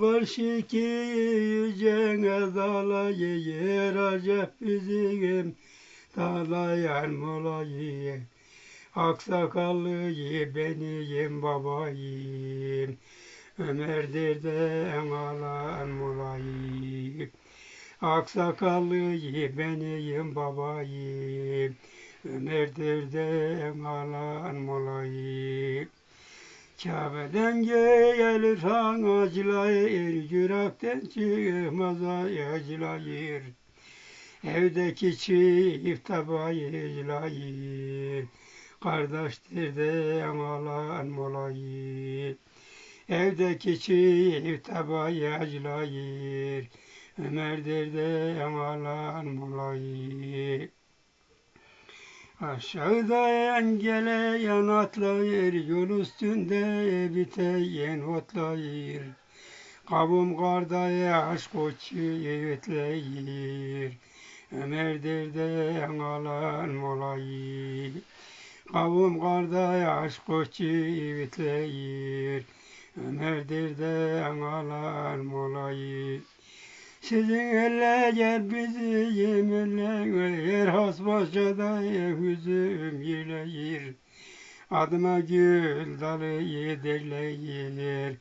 Karşıki yücene dalayı yer acep bizim dalayan molayı Aksakallı benim babayım Ömer'dir de alan molayı Aksakallı benim babayım Ömer'dir de alan molayı Kabe'den gelir han acılayır, yürekten çıkmaz acılayır. Evdeki çift tabayılayır, kardeştir de alan molayır. Evdeki çift tabayılayır, Ömer'dir de alan molayır. Aşağıda engeleyen atlayır, yol üstünde biteyen otlayır. Kavum karda aşk koçu yetleyir, Ömer'dir de alan molayır. Kavum karda aşk koçu yetleyir, Ömer'dir de alan molayır. Sizin eller bizi yeminler, yer hasbaşada hüzüm yeleyir. Adıma gül dalı yederleyir,